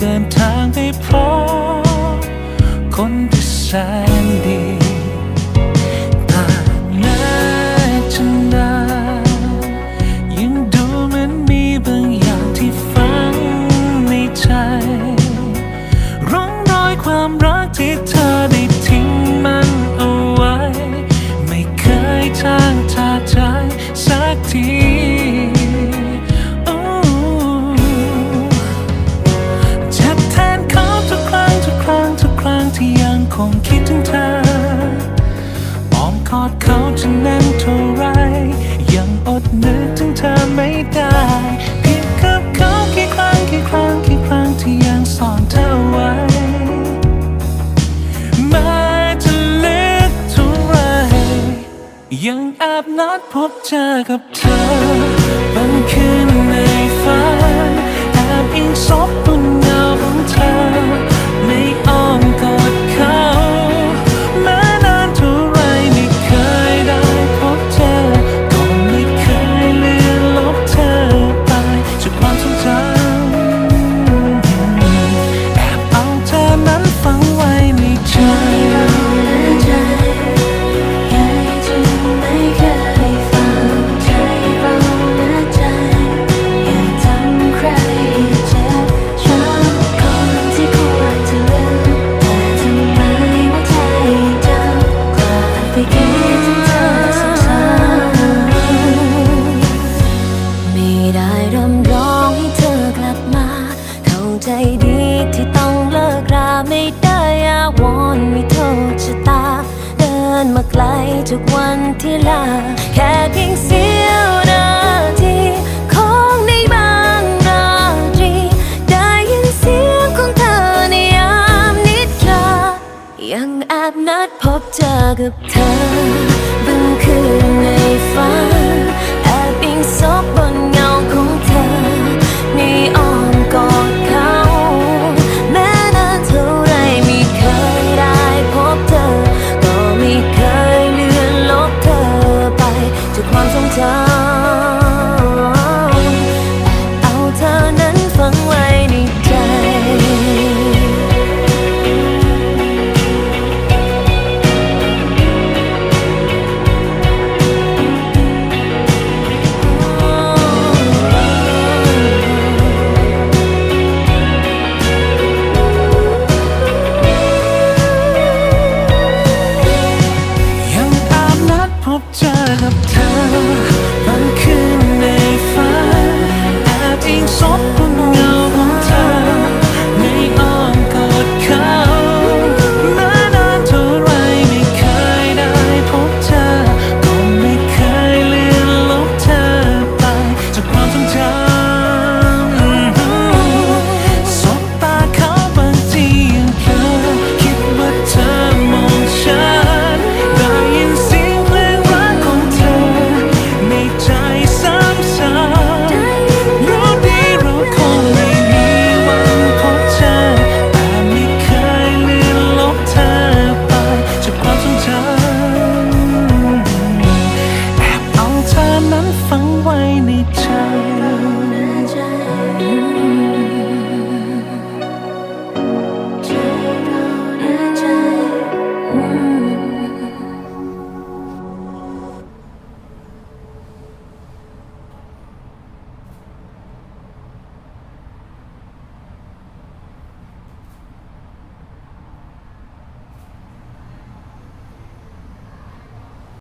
เดินทางให้พบคนที่ใช่ ยังแอบนัดพบเจอกับเธอบางคืนใน ใจดีที่ต้องเลิกราไม่ได้อาวอนไม่โทษชะตา เดินมาไกลทุกวันที่ลา แค่เพียงเสียวนาทีของในบางราตรี ได้ยินเสียงของเธอในยามนิทรายังแอบนัดพบเจอกับเธอบางคืนในฝัน 这